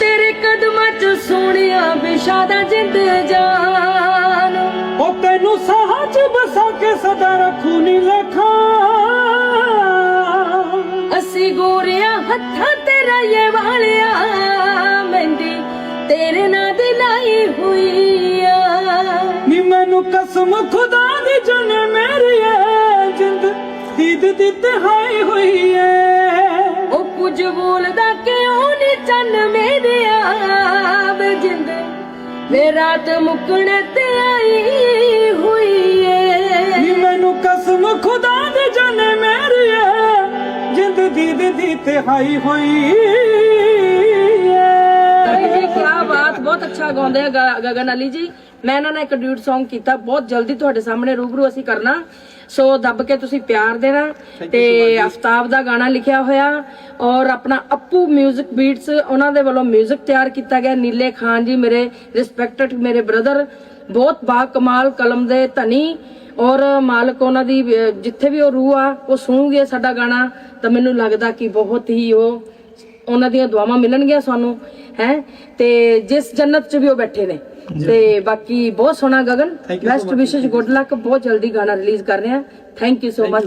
ਤੇਰੇ ਕਦਮਾਂ 'ਚ ਸੋਹਣਿਆ ਵਿਸ਼ਾਦਾ ਜਿੰਦ ਜਾਨ। ਉਹ ਤੈਨੂੰ ਸਾਹਾਂ 'ਚ ਬਸਾ ਕੇ ਸਦਾ ਰੱਖੂ ਨੀ ਲਖਾਂ। ਅਸੀਂ ਗੋਰਿਆਂ ਹੱਥਾਂ ਤੇ ਰਾਏ ਵਾਲਿਆ ਮਹਿੰਦੀ ਤੇਰੇ ਨਾਂ ਦੀ ਲਾਈ ਹੋਈ ਆ ਨੀ ਮੈਨੂੰ ਕਸਮ ਖੁਦਾ ਦੀ ਜਨੇ ਮੇਰੀ ਐ ਜਿੰਦ ਦੀਦ ਦੀ ਤਿਹਾਈ ਹੋਈ ਐ ਉਹ ਕੁਝ ਬੋਲਦਾ ਨੀ ਚੰਨ ਮੇਰਿਆ ਵੇ ਜਿੰਦ। ਵੇ ਰਾਤ ਮੁੱਕਣੇ ਤੇ ਆਈ ਹੋਈ ਏ ਨੀ ਮੈਨੂੰ ਕਸਮ ਖੁਦਾ ਦੇ ਜਨੇ ਮੇਰੀ ਐ ਜਿੰਦ ਦੀਦ ਦੀ ਤਿਹਾਈ ਹੋਈ। ਅੱਛਾ ਗਾਉਂਦੇ ਆ ਗ- ਗਗਨ ਅਲੀ ਜੀ ਮੈਂ ਇਹਨਾਂ ਨਾਲ ਇੱਕ ਡਿਊਟ Song ਕੀਤਾ ਬਹੁਤ ਜਲਦੀ ਤੁਹਾਡੇ ਸਾਹਮਣੇ ਰੂਬਰੂ ਅਸੀਂ ਕਰਨਾ ਸੋ ਦੱਬ ਕੇ ਤੁਸੀਂ ਪਿਆਰ ਦੇਣਾ ਤੇ ਆਫਤਾਬ ਦਾ ਗਾਣਾ ਲਿਖਿਆ ਹੋਇਆ ਔਰ ਆਪਣਾ ਅੱਪੂ 뮤직 ਬੀਟਸ ਉਹਨਾਂ ਦੇ ਵੱਲੋਂ 뮤직 ਤਿਆਰ ਕੀਤਾ ਗਿਆ ਨੀਲੇ ਖਾਨ ਜੀ ਮੇਰੇ ਰਿਸਪੈਕਟਡ ਮੇਰੇ ਬ੍ਰਦਰ ਬਹੁਤ ਬਾ ਕਮਾਲ ਕਲਮ ਦੇ ਧਨੀ ਔਰ ਮਾਲਕ ਉਹਨਾਂ ਦੀ ਅਹ, ਜਿੱਥੇ ਵੀ ਉਹ ਰੂਹ ਆ ਉਹ ਸੁਣੂਗੇ ਸਾਡਾ ਗਾਣਾ ਤਾਂ ਮੈਨੂੰ ਲੱਗਦਾ ਕਿ ਬਹੁਤ ਹੀ ਉਹ ਉਹਨਾਂ ਦੀਆਂ ਦੁਆਵਾਂ ਮਿਲਣਗੀਆਂ ਸਾਨੂੰ ਹੈ? ਤੇ ਜਿਸ ਜੰਨਤ 'ਚ ਵੀ ਉਹ ਬੈਠੇ ਨੇ। ਤੇ ਬਾਕੀ ਬਹੁਤ ਸੋਹਣਾ Gagan. Best wishes good luck ਬਹੁਤ ਜਲਦੀ ਗਾਣਾ ਰਿਲੀਜ਼ ਕਰ ਰਹੇ ਆ ਥੈਂਕ ਯੂ ਸੋ ਮਚ